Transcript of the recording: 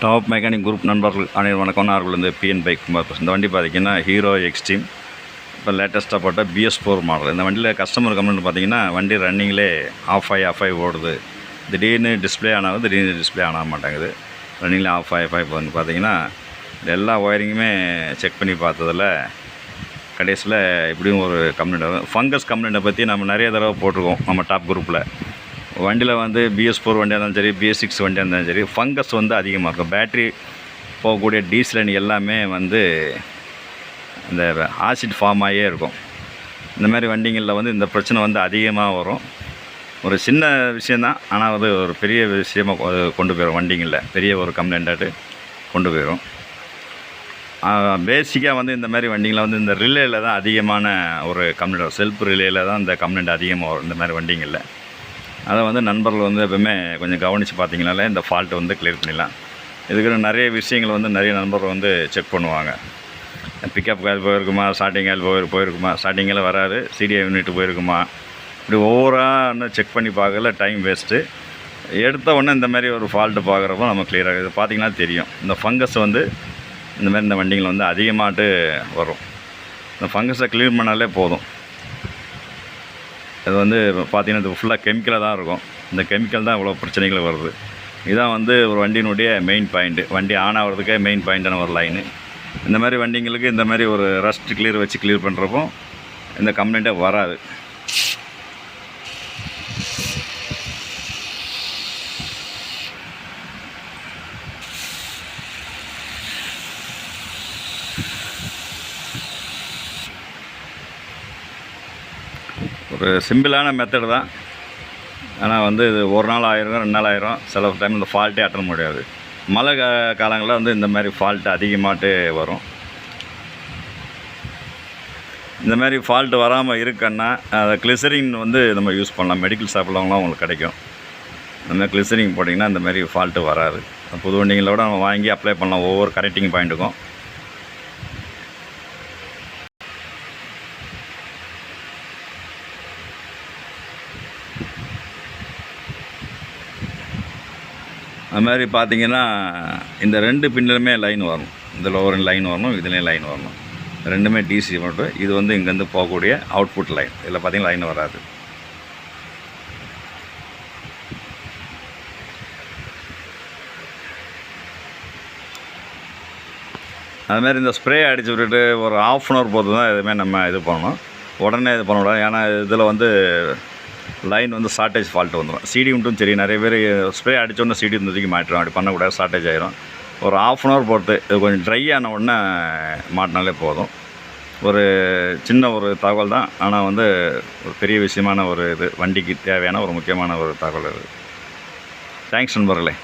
Top mechanic group நண்பர்கள் அனைவரும் வணக்கம். நான் வந்து பிஎன் பைக் குமார் இந்த வண்டி பார்த்திங்கன்னா ஹீரோ எக்ஸ்ட்ரீம் இப்போ லேட்டஸ்ட்டாக போட்ட பிஎஸ் ஃபோர் மாடல் இந்த வண்டியில் கஸ்டமர் கம்ப்ளைண்ட் பார்த்தீங்கன்னா வண்டி ரன்னிங்லே ஆஃப் ஆகி ஆஃப் ஆகி ஓடுது. திடீர்னு டிஸ்ப்ளே ஆனாலும் திடீர்னு டிஸ்ப்ளே ஆன மாட்டேங்குது. ரன்னிங்கில் ஆஃப் ஆகி ஆஃப் ஆகி போகுது பார்த்தீங்கன்னா எல்லா ஒயரிங்குமே செக் பண்ணி பார்த்ததில் கடைசியில் இப்படியும் ஒரு கம்ப்ளைண்ட் வரும். ஃபங்கஸ் கம்ப்ளைண்ட்டை பற்றி நம்ம நிறைய தடவை போட்டிருக்கோம் நம்ம டாப் குரூப்பில் வண்டியில் வந்து பிஎஸ் ஃபோர் வண்டியாக இருந்தாலும் சரி பிஎஸ் சிக்ஸ் வண்டியாக இருந்தாலும் சரி ஃபங்கஸ் வந்து அதிகமாக இருக்கும் பேட்ரி போகக்கூடிய டீசல் எல்லாமே வந்து இந்த ஆசிட் ஃபார்ம் ஆகியே இருக்கும். இந்த மாதிரி வண்டிங்களில் வந்து இந்த பிரச்சனை வந்து அதிகமாக வரும். ஒரு சின்ன விஷயந்தான் ஆனால் வந்து ஒரு பெரிய விஷயமாக கொண்டு போயிடும் வண்டிங்களில் பெரிய ஒரு கம்ப்ளைண்ட்டாட்டு கொண்டு போயிடும் பேசிக்காக வந்து இந்த மாதிரி வண்டிங்களில் வந்து இந்த ரிலேயில் தான் அதிகமான ஒரு கம்ப்ளைண்ட் செல்ஃப் ரிலேயில் தான் இந்த கம்ப்ளைண்ட் அதிகமாக வரும் இந்த மாதிரி வண்டிங்களில் அதை வந்து நண்பர்கள் வந்து எப்பவுமே கொஞ்சம் கவனித்து பார்த்தீங்கனாலே இந்த ஃபால்ட்டை வந்து கிளியர் பண்ணிடலாம். இதுக்கு நிறைய விஷயங்கள் வந்து நிறைய நண்பர்கள் வந்து செக் பண்ணுவாங்க. பிக்கப் கால் போயிருக்குமா? ஸ்டார்டிங் கால் போய் போயிருக்குமா? ஸ்டார்டிங்கில் வராது. சிடிஐ யூனிட் போயிருக்குமா? இப்படி ஓவராக இன்னும் செக் பண்ணி பார்க்கல டைம் வேஸ்ட்டு எடுத்த உடனே இந்த மாதிரி ஒரு ஃபால்ட்டு பார்க்குறப்போ நம்ம கிளியராக இது பார்த்தீங்கன்னா தெரியும். இந்த ஃபங்கஸ் வந்து இந்த மாதிரி இந்த வண்டிகள் வந்து அதிகமாகட்டு வரும். இந்த ஃபங்கஸை க்ளீன் பண்ணாலே போதும். இது வந்து பார்த்திங்கன்னா இது ஃபுல்லாக கெமிக்கலாக தான் இருக்கும். இந்த கெமிக்கல் தான் இவ்வளோ பிரச்சனைகள் வருது. இதான் வந்து ஒரு வண்டியினுடைய மெயின் பாயிண்ட்டு வண்டி ஆன் ஆகிறதுக்கே மெயின் பாயிண்ட்டான ஒரு லைனு இந்த மாதிரி வண்டிங்களுக்கு இந்த மாதிரி ஒரு ரஸ்ட் கிளியர் வச்சு கிளியர் பண்ணுறப்போ இந்த கம்ப்ளைண்ட்டே வராது. ஒரு சிம்பிளான மெத்தடு தான். ஆனால் வந்து இது ஒரு நாள் ஆயிரம் ரெண்டு நாள் ஆயிரும். சில டைம் இந்த ஃபால்ட்டே அட்டன் முடியாது. மழை கா காலங்களில் வந்து இந்த மாதிரி ஃபால்ட்டு அதிகமாட்டு வரும். இந்த மாதிரி ஃபால்ட்டு வராமல் இருக்குன்னா அதை கிளிசரின் வந்து நம்ம யூஸ் பண்ணலாம். மெடிக்கல் ஷாப்லலாம் உங்களுக்கு கிடைக்கும். இந்த மாதிரி கிளிசரிங் போட்டிங்கன்னா இந்த மாதிரி ஃபால்ட்டு வராது. புது வண்டிங்களோட நம்ம வாங்கி அப்ளை பண்ணலாம். ஒவ்வொரு கரெக்டிங் பாயிண்ட்டுக்கும் அது மாதிரி பார்த்தீங்கன்னா இந்த ரெண்டு பின்னிலுமே லைன் வரணும். இதில் ஒரு லைன் வரணும் இதுலேயும் லைன் வரணும். ரெண்டுமே டிசி மட்டும். இது வந்து இங்கேருந்து போகக்கூடிய அவுட்புட் லைன் இதில் பார்த்தீங்கன்னா லைன் வராது. அது மாதிரி இந்த ஸ்ப்ரே அடிச்சு விட்டுட்டு ஒரு ஆஃப் அன் ஹவர் போது தான் எதுவுமே நம்ம இது பண்ணணும். உடனே இது பண்ணக்கூடாது. ஏன்னா இதில் வந்து லைன் வந்து ஷார்ட்டேஜ் ஃபால்ட் வந்துடும் சிடி மட்டும் சரி நிறைய பேர் ஸ்ப்ரே அடித்தோடனே சிடி தூக்கி மாட்டிடும் அப்படி பண்ணக்கூடாது ஷார்ட்டேஜ் ஆயிரும். ஒரு ஆஃப் அன் ஹவர் பொறுத்து இது கொஞ்சம் ட்ரை ஆன உடனே மாட்டினாலே போதும். ஒரு சின்ன ஒரு தகவல் தான். ஆனால் வந்து ஒரு பெரிய விஷயமான ஒரு இது வண்டிக்கு தேவையான ஒரு முக்கியமான ஒரு தகவல் இது தேங்க்ஸ் நண்பர்களே.